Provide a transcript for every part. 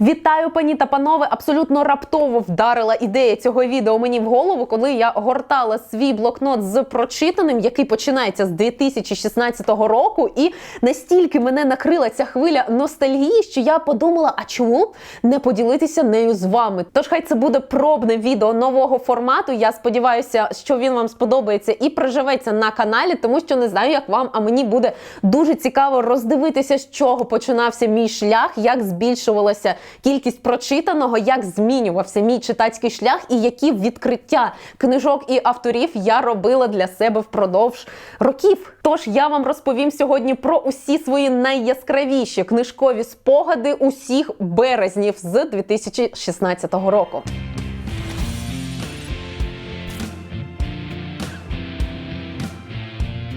Вітаю, пані та панове! Абсолютно раптово вдарила ідея цього відео мені в голову, коли я гортала свій блокнот з прочитаним, який починається з 2016 року, і настільки мене накрила ця хвиля ностальгії, що я подумала: а чому не поділитися нею з вами? Тож хай це буде пробне відео нового формату. Я сподіваюся, що він вам сподобається і приживеться на каналі, тому що не знаю, як вам, а мені буде дуже цікаво роздивитися, з чого починався мій шлях, як збільшувалася кількість прочитаного, як змінювався мій читацький шлях, і які відкриття книжок і авторів я робила для себе впродовж років. Тож я вам розповім сьогодні про усі свої найяскравіші книжкові спогади усіх березнів з 2016 року.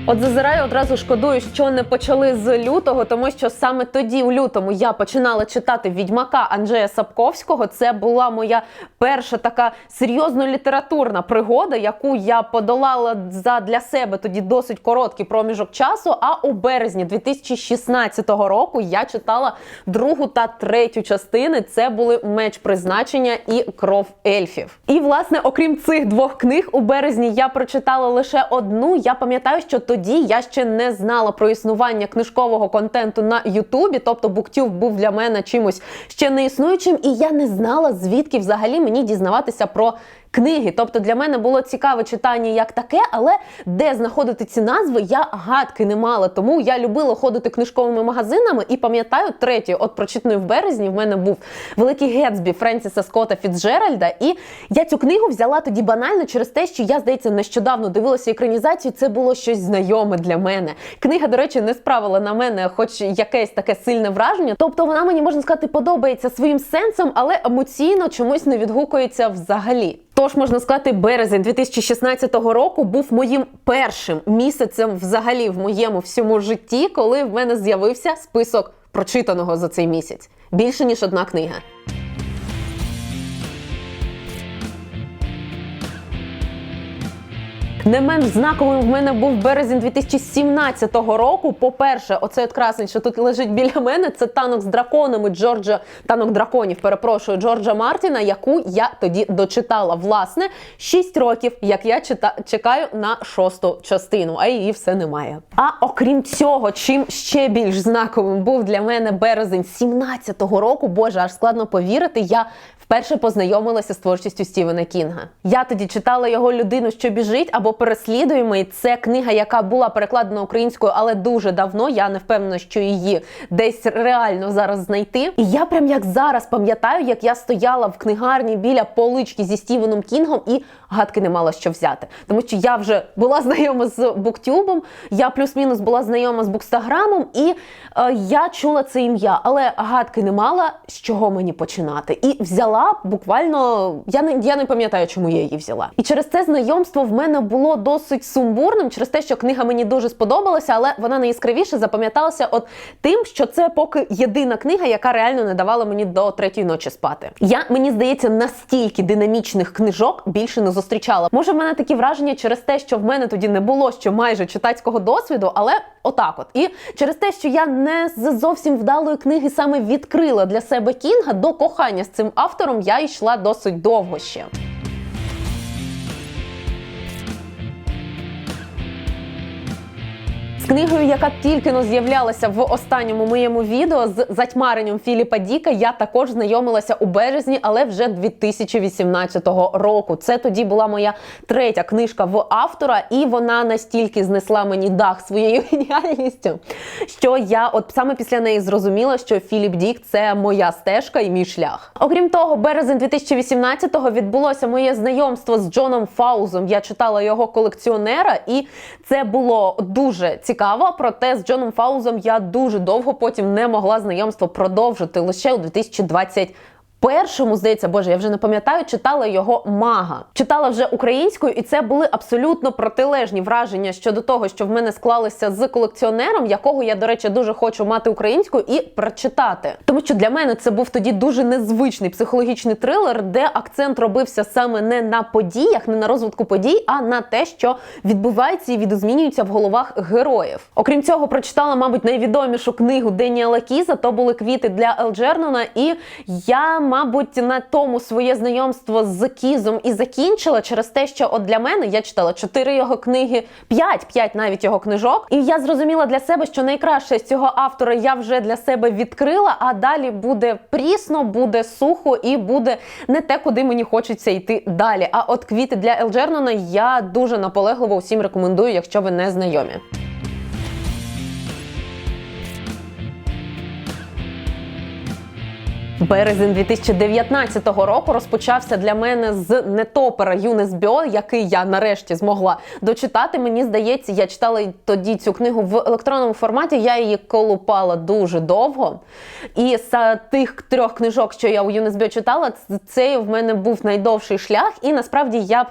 От зазираю одразу шкодую, що не почали з лютого, тому що саме тоді, у лютому, я починала читати відьмака Анджея Сапковського. Це була моя перша така серйозно літературна пригода, яку я подолала за для себе тоді досить короткий проміжок часу. А у березні 2016 року я читала другу та третю частини. Це були меч призначення і кров ельфів. І власне, окрім цих двох книг, у березні я прочитала лише одну. Я пам'ятаю, що тоді я ще не знала про існування книжкового контенту на Ютубі, тобто Буктюб був для мене чимось ще не існуючим, і я не знала, звідки взагалі мені дізнаватися про книги. Тобто для мене було цікаве читання як таке, але де знаходити ці назви, я гадки не мала. Тому я любила ходити книжковими магазинами і пам'ятаю третє, от прочитаної в березні, в мене був великий Гетсбі Френсіса Скотта Фіцджеральда. І я цю книгу взяла тоді банально через те, що я, здається, нещодавно дивилася екранізацію. Це було щось знайоме для мене. Книга, до речі, не справила на мене, хоч якесь таке сильне враження. Тобто вона мені можна сказати подобається своїм сенсом, але емоційно чомусь не відгукується взагалі. Тож можна сказати, березень 2016 року був моїм першим місяцем взагалі в моєму всьому житті, коли в мене з'явився список прочитаного за цей місяць. Більше ніж одна книга. Не менш знаковим в мене був березень 2017 року. По-перше, оцей от красень, що тут лежить біля мене, це танок з драконами Джорджа, танок драконів, перепрошую, Джорджа Мартіна, яку я тоді дочитала. Власне, 6 років, як я чита чекаю на шосту частину, а її все немає. А окрім цього, чим ще більш знаковим був для мене березень 17-го року, боже, аж складно повірити, я вперше познайомилася з творчістю Стівена Кінга. Я тоді читала його людину, що біжить або переслідуємий. Це книга, яка була перекладена українською, але дуже давно. Я не впевнена, що її десь реально зараз знайти. І я прям як зараз пам'ятаю, як я стояла в книгарні біля полички зі Стівеном Кінгом і гадки не мала що взяти. Тому що я вже була знайома з буктюбом, я плюс-мінус була знайома з букстаграмом, і е, я чула це ім'я, але гадки не мала з чого мені починати. І взяла буквально, я не я не пам'ятаю, чому я її взяла. І через це знайомство в мене було досить сумбурним, через те, що книга мені дуже сподобалася, але вона найяскравіше запам'яталася от тим, що це поки єдина книга, яка реально не давала мені до третьої ночі спати. Я мені здається, настільки динамічних книжок більше не зустрічала. Може, в мене такі враження через те, що в мене тоді не було ще майже читацького досвіду, але отак, от і через те, що я не з зовсім вдалої книги саме відкрила для себе кінга до кохання з цим автором, я йшла досить довго ще. Книгою, яка тільки но з'являлася в останньому моєму відео з затьмаренням Філіпа Діка, я також знайомилася у березні, але вже 2018 року. Це тоді була моя третя книжка в автора, і вона настільки знесла мені дах своєю геніальністю, що я от саме після неї зрозуміла, що Філіп Дік це моя стежка і мій шлях. Окрім того, березень 2018-го відбулося моє знайомство з Джоном Фаузом. Я читала його колекціонера, і це було дуже цікаво. Проте з Джоном Фаузом я дуже довго потім не могла знайомство продовжити лише у 2020 першому, здається, боже, я вже не пам'ятаю, читала його мага. Читала вже українською, і це були абсолютно протилежні враження щодо того, що в мене склалися з колекціонером, якого я, до речі, дуже хочу мати українською і прочитати. Тому що для мене це був тоді дуже незвичний психологічний трилер, де акцент робився саме не на подіях, не на розвитку подій, а на те, що відбувається і відозмінюється в головах героїв. Окрім цього, прочитала, мабуть, найвідомішу книгу Деніела Кіза. То були квіти для Елджернона. І я, мабуть, на тому своє знайомство з Кізом і закінчила через те, що от для мене я читала чотири його книги, п'ять, п'ять навіть його книжок. І я зрозуміла для себе, що найкраще з цього автора я вже для себе відкрила. А далі буде прісно, буде сухо і буде не те, куди мені хочеться йти далі. А от квіти для Елджернона я дуже наполегливо всім рекомендую, якщо ви не знайомі. Березень 2019 року розпочався для мене з нетопера Юнес Біо, який я нарешті змогла дочитати. Мені здається, я читала тоді цю книгу в електронному форматі. Я її колупала дуже довго. І з тих трьох книжок, що я у Юнес Біо читала, цей в мене був найдовший шлях. І насправді я б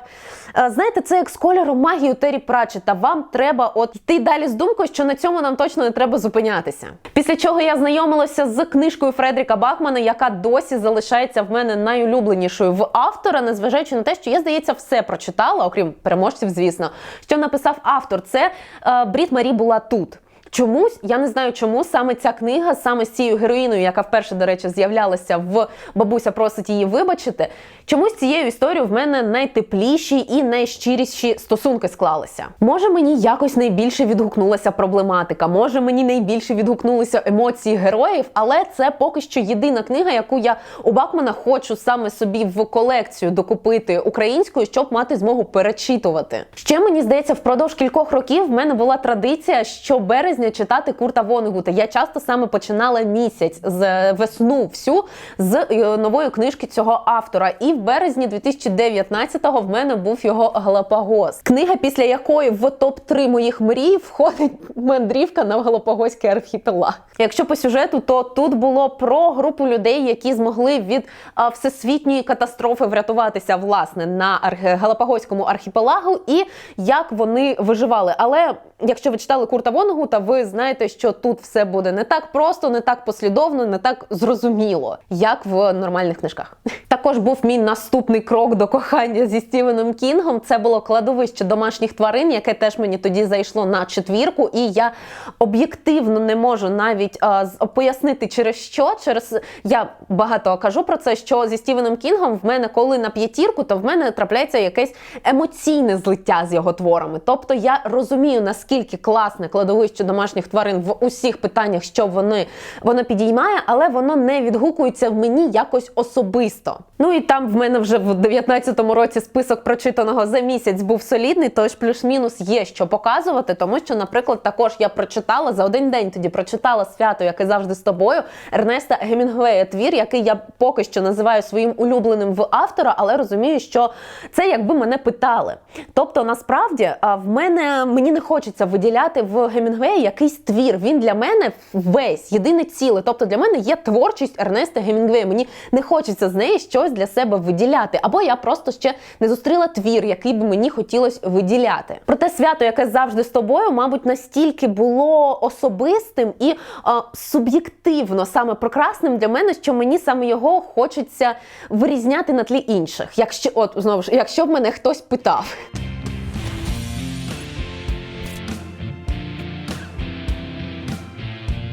е, знаєте, це як з кольором магію Террі Пратчета. Вам треба от йти далі з думкою, що на цьому нам точно не треба зупинятися. Після чого я знайомилася з книжкою Фредріка Бахмана, яка досі залишається в мене найулюбленішою в автора, незважаючи на те, що я здається все прочитала, окрім переможців, звісно, що написав автор. Це е, Брід Марі була тут. Чомусь я не знаю, чому саме ця книга, саме з цією героїною, яка вперше, до речі, з'являлася в бабуся просить її вибачити. Чомусь цією історією в мене найтепліші і найщиріші стосунки склалися. Може, мені якось найбільше відгукнулася проблематика, може мені найбільше відгукнулися емоції героїв, але це поки що єдина книга, яку я у Бакмана хочу саме собі в колекцію докупити українською, щоб мати змогу перечитувати. Ще мені здається, впродовж кількох років в мене була традиція, що березня читати Курта Вонегута. Я часто саме починала місяць з весну всю з е, нової книжки цього автора. І в березні 2019-го в мене був його Галапагос. Книга, після якої в топ-3 моїх мрій входить мандрівка на Галапагоський архіпелаг. Якщо по сюжету, то тут було про групу людей, які змогли від всесвітньої катастрофи врятуватися власне на арх... Галапагоському архіпелагу, і як вони виживали. Але якщо ви читали Курта Вонегута, ви знаєте, що тут все буде не так просто, не так послідовно, не так зрозуміло, як в нормальних книжках. Також був мій наступний крок до кохання зі Стівеном Кінгом. Це було кладовище домашніх тварин, яке теж мені тоді зайшло на четвірку, і я об'єктивно не можу навіть а, пояснити через що. Через я багато кажу про це, що зі Стівеном Кінгом в мене, коли на п'ятірку, то в мене трапляється якесь емоційне злиття з його творами. Тобто я розумію, наскільки класне кладовище домашніх тварин в усіх питаннях, що вони воно підіймає, але воно не відгукується в мені якось особисто. Ну і там в мене вже в 19-му році список прочитаного за місяць був солідний, тож плюс-мінус є що показувати, тому що, наприклад, також я прочитала за один день тоді прочитала свято, яке завжди з тобою, Ернеста Гемінгвея твір, який я поки що називаю своїм улюбленим в автора, але розумію, що це якби мене питали. Тобто, насправді, в мене мені не хочеться виділяти в Гемінгвея якийсь твір. Він для мене весь єдине ціле. Тобто для мене є творчість Ернеста Гемінгвея. Мені не хочеться з неї щось для себе виділяти. Або я просто ще не зустріла твір, який би мені хотілося виділяти. Проте свято, яке завжди з тобою, мабуть, настільки було особистим і а, суб'єктивно саме прекрасним для мене, що мені саме його хочеться вирізняти на тлі інших. Якщо от знову ж, якщо б мене хтось питав.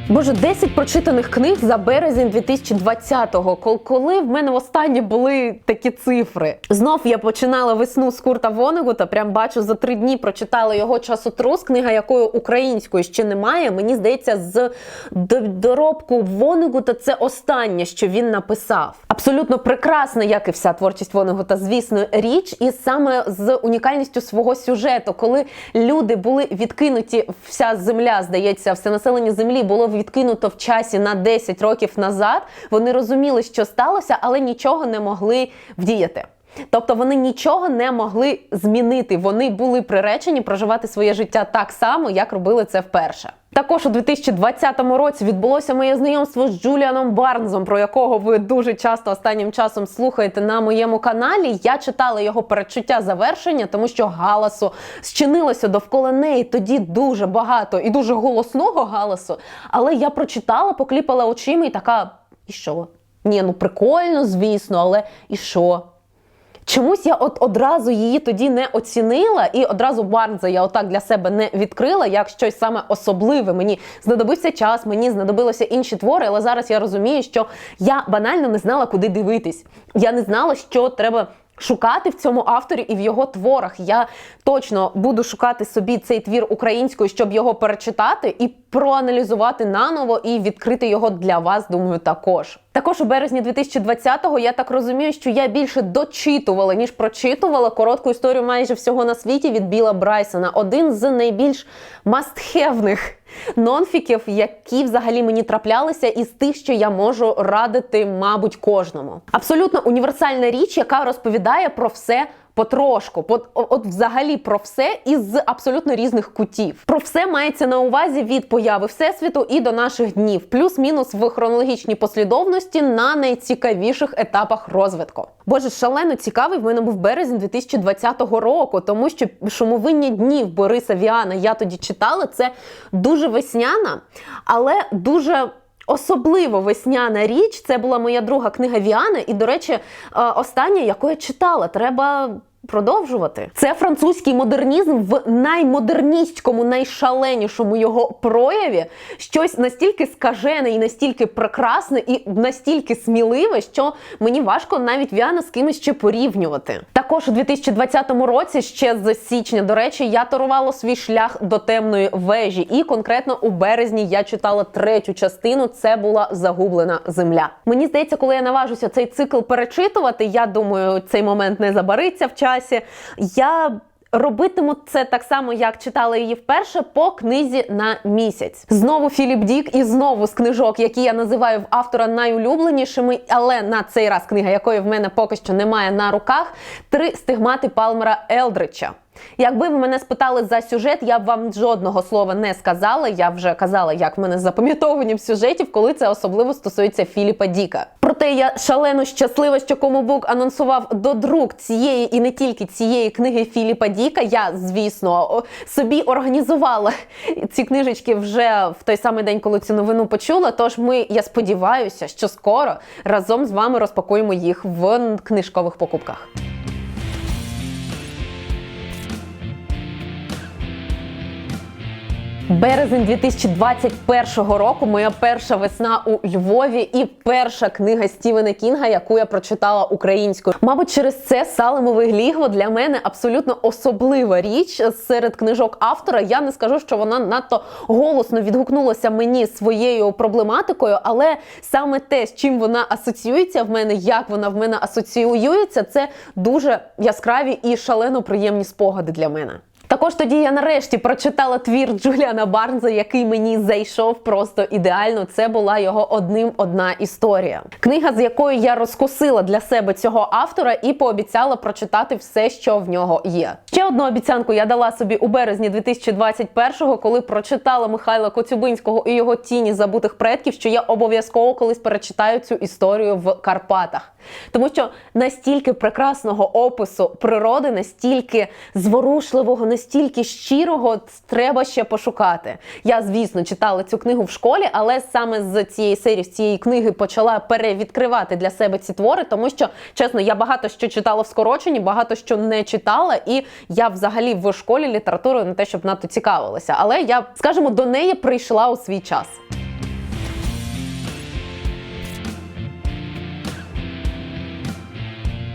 Боже, 10 прочитаних книг за березень 2020-го. Кол- Коли в мене останні були такі цифри. Знов я починала весну з Курта Вонегута. Прям бачу за три дні прочитала його часотрус, книга якої української ще немає. Мені здається, з доробку Вонегута це останнє, що він написав. Абсолютно прекрасна, як і вся творчість Вонегута, звісно, річ, і саме з унікальністю свого сюжету, коли люди були відкинуті, вся земля, здається, все населення землі було відкинуто в часі на 10 років назад. Вони розуміли, що сталося, але нічого не могли вдіяти. Тобто вони нічого не могли змінити. Вони були приречені проживати своє життя так само, як робили це вперше. Також у 2020 році відбулося моє знайомство з Джуліаном Барнзом, про якого ви дуже часто останнім часом слухаєте на моєму каналі. Я читала його передчуття завершення, тому що галасу зчинилося довкола неї тоді дуже багато і дуже голосного галасу. Але я прочитала, покліпала очима і така: і що? Ні, ну прикольно, звісно, але і що? Чомусь я от одразу її тоді не оцінила, і одразу Барнза я отак для себе не відкрила як щось саме особливе. Мені знадобився час, мені знадобилися інші твори, але зараз я розумію, що я банально не знала, куди дивитись. Я не знала, що треба. Шукати в цьому авторі і в його творах. Я точно буду шукати собі цей твір українською, щоб його перечитати і проаналізувати наново і відкрити його для вас. Думаю, також. Також у березні 2020-го я так розумію, що я більше дочитувала ніж прочитувала коротку історію майже всього на світі від Біла Брайсона. Один з найбільш мастхевних нонфіків, які взагалі мені траплялися, із тих, що я можу радити, мабуть, кожному. Абсолютно універсальна річ, яка розповідає про все. Потрошку, от, от взагалі про все із абсолютно різних кутів. Про все мається на увазі від появи всесвіту і до наших днів, плюс-мінус в хронологічній послідовності на найцікавіших етапах розвитку. Боже, шалено цікавий в мене був березень 2020 року, тому що шумовиння днів Бориса Віана я тоді читала. Це дуже весняна, але дуже. Особливо весняна річ, це була моя друга книга Віани, і, до речі, е, остання, яку я читала, треба продовжувати. Це французький модернізм в наймодерністському, найшаленішому його прояві. Щось настільки скажене і настільки прекрасне, і настільки сміливе, що мені важко навіть Віана з кимось ще порівнювати. Також у 2020 році, ще з січня, до речі, я торувала свій шлях до темної вежі, і конкретно у березні я читала третю частину. Це була загублена земля. Мені здається, коли я наважуся цей цикл перечитувати, я думаю, цей момент не забариться в часі. Я Робитиму це так само, як читала її вперше по книзі на місяць. Знову Філіп Дік, і знову з книжок, які я називаю в автора найулюбленішими, але на цей раз книга, якої в мене поки що немає на руках, три стигмати Палмера Елдрича. Якби ви мене спитали за сюжет, я б вам жодного слова не сказала. Я вже казала, як мене запам'ятовані в сюжетів, коли це особливо стосується Філіпа Діка. Проте я шалено щаслива, що Комобук анонсував до друк цієї і не тільки цієї книги Філіпа Діка. Я, звісно, собі організувала ці книжечки вже в той самий день, коли цю новину почула. Тож ми, я сподіваюся, що скоро разом з вами розпакуємо їх в книжкових покупках. Березень 2021 року моя перша весна у Львові і перша книга Стівена Кінга, яку я прочитала українською. Мабуть, через це Салемове глігво для мене абсолютно особлива річ серед книжок автора. Я не скажу, що вона надто голосно відгукнулася мені своєю проблематикою, але саме те, з чим вона асоціюється в мене, як вона в мене асоціюється, це дуже яскраві і шалено приємні спогади для мене. Також тоді я нарешті прочитала твір Джуліана Барнза, який мені зайшов просто ідеально. Це була його одним одна історія. Книга, з якою я розкусила для себе цього автора і пообіцяла прочитати все, що в нього є. Ще одну обіцянку я дала собі у березні 2021-го, коли прочитала Михайла Коцюбинського і його тіні забутих предків, що я обов'язково колись перечитаю цю історію в Карпатах. Тому що настільки прекрасного опису природи, настільки зворушливого, настільки щирого треба ще пошукати. Я, звісно, читала цю книгу в школі, але саме з цієї серії, з цієї книги почала перевідкривати для себе ці твори, тому що, чесно, я багато що читала в скороченні, багато що не читала, і я взагалі в школі літературою не те, щоб надто цікавилася. Але я, скажімо, до неї прийшла у свій час.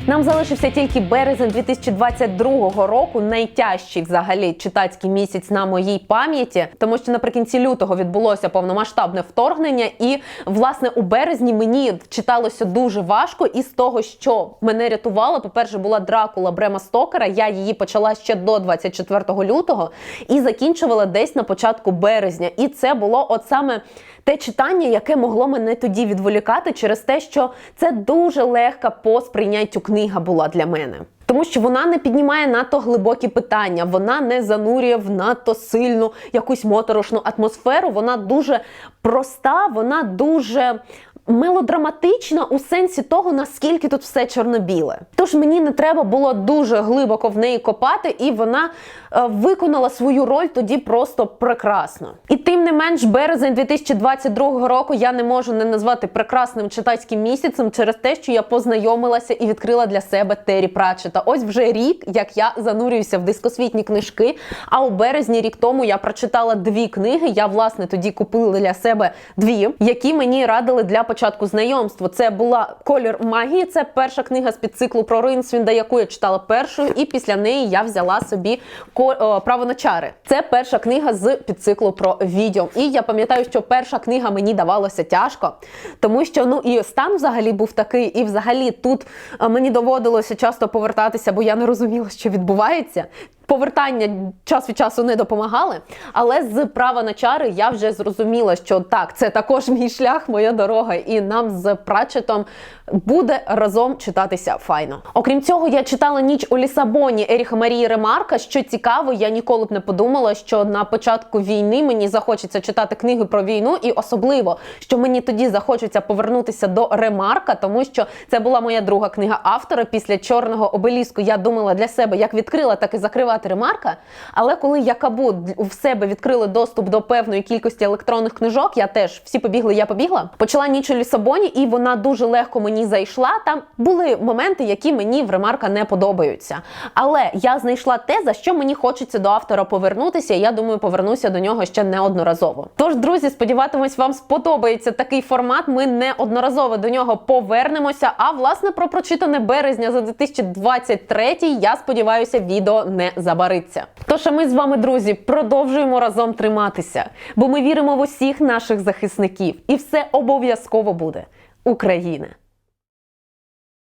Нам залишився тільки березень 2022 року, найтяжчий взагалі читацький місяць на моїй пам'яті, тому що наприкінці лютого відбулося повномасштабне вторгнення, і власне у березні мені читалося дуже важко. І з того, що мене рятувало, по-перше, була Дракула Брема Стокера. Я її почала ще до 24 лютого і закінчувала десь на початку березня. І це було от саме те читання, яке могло мене тоді відволікати через те, що це дуже легка по сприйняттю книга була для мене. Тому що вона не піднімає надто глибокі питання, вона не занурює в надто сильну якусь моторошну атмосферу. Вона дуже проста, вона дуже мелодраматична у сенсі того, наскільки тут все чорно-біле. Тож мені не треба було дуже глибоко в неї копати, і вона е, виконала свою роль тоді просто прекрасно. І тим не менш, березень 2022 року я не можу не назвати прекрасним читацьким місяцем через те, що я познайомилася і відкрила для себе Террі Пратчета. Ось вже рік, як я занурююся в дискосвітні книжки. А у березні рік тому я прочитала дві книги. Я власне тоді купила для себе дві, які мені радили для початку знайомства. Це була Колір магії. Це перша книга з підциклу про Ринсвінда, яку я читала першою, і після неї я взяла собі «Ко- право на чари. Це перша книга з підциклу про відьом. І я пам'ятаю, що перша книга мені давалася тяжко, тому що ну і стан взагалі був такий, і взагалі тут е, мені доводилося часто повертатися, бо я не розуміла, що відбувається. Повертання час від часу не допомагали, але з права на чари я вже зрозуміла, що так, це також мій шлях, моя дорога, і нам з Пратчетом буде разом читатися файно. Окрім цього, я читала ніч у Лісабоні Еріха Марії Ремарка. Що цікаво, я ніколи б не подумала, що на початку війни мені захочеться читати книги про війну, і особливо, що мені тоді захочеться повернутися до Ремарка, тому що це була моя друга книга автора. Після чорного обеліску я думала для себе, як відкрила, так і закривати ремарка. Але коли Якабу в себе відкрили доступ до певної кількості електронних книжок, я теж всі побігли, я побігла. Почала ніч у Лісабоні, і вона дуже легко мені зайшла. Там були моменти, які мені в ремарка не подобаються. Але я знайшла те, за що мені хочеться до автора повернутися. і Я думаю, повернуся до нього ще неодноразово. Тож, друзі, сподіватимусь, вам сподобається такий формат. Ми неодноразово до нього повернемося. А власне про прочитане березня за 2023, я сподіваюся, відео не забариться. Тож а ми з вами, друзі, продовжуємо разом триматися, бо ми віримо в усіх наших захисників, і все обов'язково буде Україна.